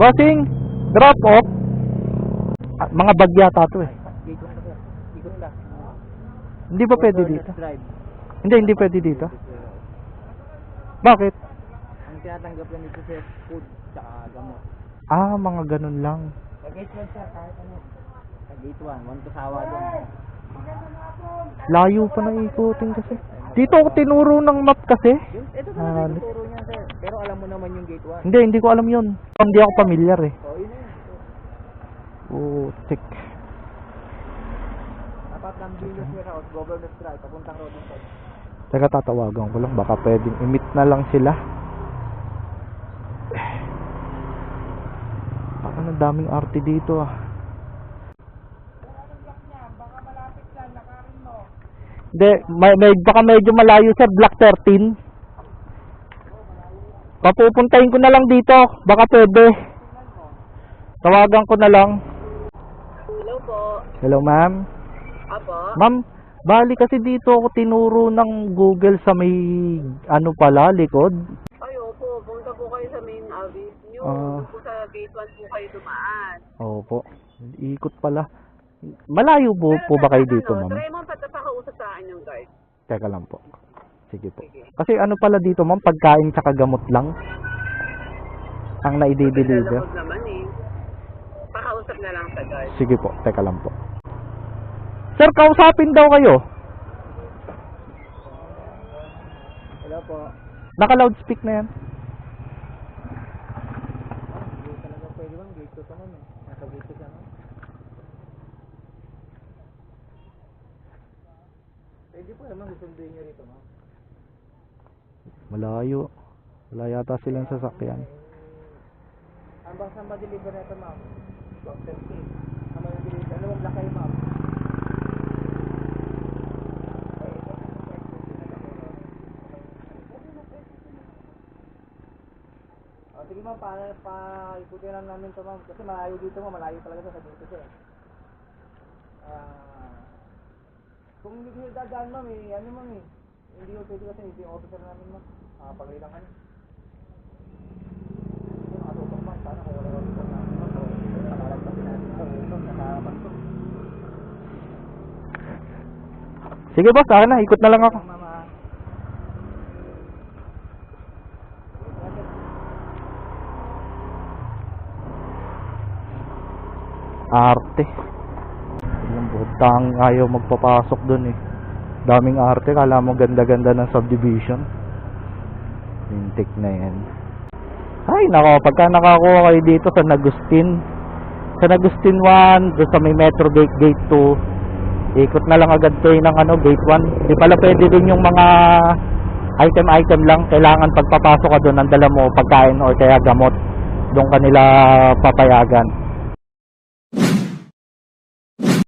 Bossing, drop off. Ah, mga bag yata to eh. Hindi ba pwede dito? Hindi, hindi pwede dito. Bakit? Ang tinatanggap lang dito sir, food, tsaka gamot. Ah, mga ganun lang. Sa gate 1 sir, kahit ano. Sa gate 1, one kasawa doon. Layo pa na ikutin kasi. Dito ako tinuro ng map kasi. Yung, ito Ah, talaga yung turo niya sir. Pero alam mo naman yung gate 1. Hindi, hindi ko alam yun. Hindi ako familiar eh. So, yun yun. Putik. Dapat ng Venus Warehouse, Governor's Drive, papuntang sir. Teka, tatawagan ko lang. Baka pwedeng imit na lang sila. Baka na daming arte dito ah. Hindi, may, may, baka medyo malayo sir, Block 13. Papupuntahin ko na lang dito. Baka pwede. Tawagan ko na lang. Hello po. Hello ma'am. Apo. Ma'am, bali kasi dito ako tinuro ng Google sa may ano pala, likod. Ay, opo. Punta po kayo sa main avenue. Ah. Doon po sa gate 1 po kayo dumaan. Opo. Ikot pala. Malayo po, po ba kayo dito, ano, ma'am? Try mo patapakausap sa akin yung guard. Teka lang po. Sige po. Kasi ano pala dito, ma'am, pagkain tsaka gamot lang ang naidideliver. Naman eh. Pakausap na lang sa guard. Sige po, teka lang po. Sir, kausapin daw kayo. Hello po. Naka-loudspeak na yan. Hindi talaga pwede bang gate 2 to ma'am eh. Nasa gate 2 siya Pwede po naman susunduin niyo rito ma'am. Malayo. Wala yata silang sasakyan. Ang basta ma-deliver na ito ma'am. Dr. K. Ang ma-deliver. Ano wag lakay ma'am? Oh, sige ma'am, pa, pa ikutin lang namin to ma'am. Kasi malayo dito ma'am, malayo talaga sa dito siya. eh. Ah, kung hindi ko dadaan ma'am, eh, ano ma'am eh. Hindi ko pwede kasi hindi yung officer namin ma'am. Ah, pagkailangan. Nakatutok ma'am, sana kung wala namin ma'am. So, nakalagpasin natin sa ulo, nakarapan ko. Sige boss, akin na. Ikot na lang ako. Ma'am, ah. Arte. Butang ayaw magpapasok dun eh. Daming arte, kala mo ganda-ganda ng subdivision. Lintik na yan. Ay, nako, pagka nakakuha kayo dito sa Nagustin, sa Nagustin 1, doon sa may Metro Gate, Gate 2, ikot na lang agad kayo ng ano, Gate 1. Di pala pwede din yung mga item-item lang. Kailangan pagpapasok ka doon, ang dala mo pagkain or kaya gamot. Doon kanila papayagan.